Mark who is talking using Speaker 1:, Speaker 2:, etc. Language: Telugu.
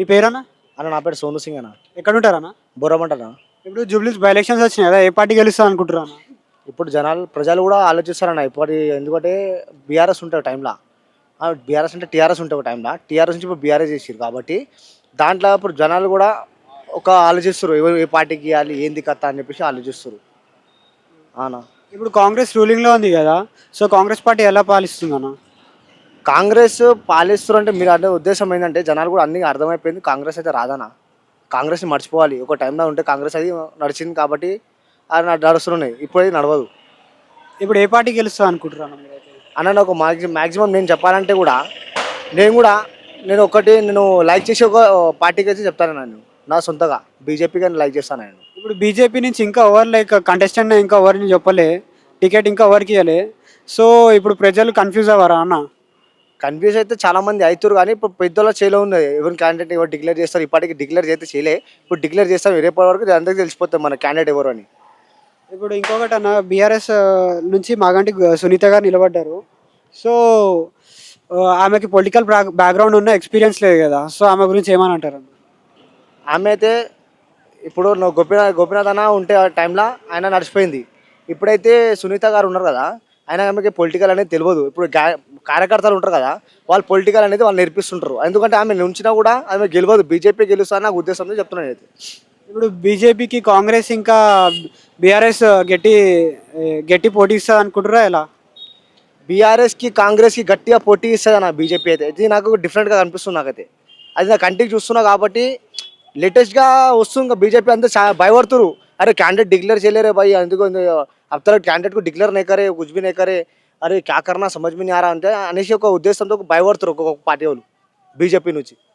Speaker 1: మీ పేరన్నా?
Speaker 2: అన్న నా పేరు సోను సింగ్ అన్న.
Speaker 1: ఎక్కడ ఉంటారన్నా
Speaker 2: బుర్రమంటనా?
Speaker 1: ఇప్పుడు జూబ్లీస్ బై ఎలక్షన్స్ వచ్చినాయి కదా ఏ పార్టీ గెలుస్తా అనుకుంటారా అన్న?
Speaker 2: ఇప్పుడు జనాలు ప్రజలు కూడా ఆలోచిస్తారన్న ఇప్పుడు ఎందుకంటే బీఆర్ఎస్ ఉంటాయి టైంలో బీఆర్ఎస్ అంటే టీఆర్ఎస్ ఉంటాయి టైంలో టీఆర్ఎస్ నుంచి ఇప్పుడు బీఆర్ఎస్ చేసారు కాబట్టి దాంట్లో ఇప్పుడు జనాలు కూడా ఒక ఆలోచిస్తారు ఎవరు ఏ పార్టీకి ఇవ్వాలి ఏంది కథ అని చెప్పేసి ఆలోచిస్తారు. అవునా?
Speaker 1: ఇప్పుడు కాంగ్రెస్ రూలింగ్లో ఉంది కదా సో కాంగ్రెస్ పార్టీ ఎలా పాలిస్తుంది అన్న
Speaker 2: కాంగ్రెస్ పాలిస్తారు అంటే మీరు అంటే ఉద్దేశం ఏంటంటే జనాలు కూడా అన్ని అర్థమైపోయింది కాంగ్రెస్ అయితే రాదనా? కాంగ్రెస్ని మర్చిపోవాలి. ఒక టైంలో ఉంటే కాంగ్రెస్ అది నడిచింది కాబట్టి అది నడు- నడుస్తున్నాయి. ఇప్పుడు అది నడవదు.
Speaker 1: ఇప్పుడు ఏ పార్టీ గెలుస్తా అనుకుంటారా అన్న
Speaker 2: మ్యాక్సిమం మ్యాక్సిమం నేను చెప్పాలంటే కూడా నేను కూడా నేను ఒకటి నేను లైక్ చేసి ఒక పార్టీకి అయితే చెప్తాను నేను. నా సొంతగా. బీజేపీకి అని లైక్ చేస్తాను నేను.
Speaker 1: ఇప్పుడు బీజేపీ నుంచి ఇంకా ఎవరు లైక్ కంటెస్టెంట్ ఇంకా ఎవరిని చెప్పలే టికెట్ ఇంకా ఎవరికి ఇవ్వలే సో ఇప్పుడు ప్రజలు కన్ఫ్యూజ్ అవ్వరా అన్న?
Speaker 2: కన్ఫ్యూజ్ అయితే చాలా మంది అవుతారు కానీ ఇప్పుడు పెద్దల చేలో ఉంది. ఎవరి క్యాండిడేట్ ఎవరు డిక్లేర్ చేస్తారు? ఇప్పటికి డిక్లేర్ చేస్తే చేయలే. ఇప్పుడు డిక్లేర్ చేస్తాం రేపటి వరకు అందరికీ తెలిసిపోతుంది మన క్యాండిడేట్ ఎవరు అని.
Speaker 1: ఇప్పుడు ఇంకొకటి అన్న బీఆర్ఎస్ నుంచి మాగంటి సునీత గారు నిలబడ్డారు. సో ఆమెకి పొలిటికల్ బ్యాక్గ్రౌండ్ ఉన్న ఎక్స్పీరియన్స్ లేదు కదా. సో ఆమె గురించి ఏమని అంటారు
Speaker 2: ఆమె అయితే ఇప్పుడు గోపీనాథ్ గోపీనాథ్ అన్న ఉంటే ఆ టైంలో ఆయన నడిచిపోయింది. ఇప్పుడైతే సునీత గారు ఉన్నారు కదా. ఆయన ఆమెకి పొలిటికల్ అనేది తెలియదు. ఇప్పుడు కార్యకర్తలు ఉంటారు కదా వాళ్ళు పొలిటికల్ అనేది వాళ్ళు నేర్పిస్తుంటారు. ఎందుకంటే ఆమె నుంచినా కూడా ఆమె గెలవదు. బీజేపీ గెలుస్తా నాకు ఉద్దేశంతో చెప్తున్నాను అయితే
Speaker 1: ఇప్పుడు బీజేపీకి కాంగ్రెస్ ఇంకా బీఆర్ఎస్ గట్టి గట్టి పోటీ ఇస్తుంది అనుకుంటారా ఎలా?
Speaker 2: బీఆర్ఎస్కి కాంగ్రెస్కి గట్టిగా పోటీ ఇస్తుంది అన్న బీజేపీ అయితే. ఇది నాకు డిఫరెంట్గా కనిపిస్తుంది నాకైతే. అది నా కంటికి చూస్తున్నా కాబట్టి లేటెస్ట్గా వస్తుంది. బీజేపీ అంతా చాలా భయపడుతురు అరే క్యాండిడేట్ डिक्लेयर చేయలేరే भाई అందుకు अब तक कैंडिडेट को डिक्लेयर नहीं करे कुछ भी नहीं करे అరే క్యా కర్నా సమజ్ మీ नहीं आ रहा అంటే అనేసి ఒక ఉద్దేశంతో భయపడుతారు ఒక్కొక్క పార్టీ వాళ్ళు బీజేపీ నుంచి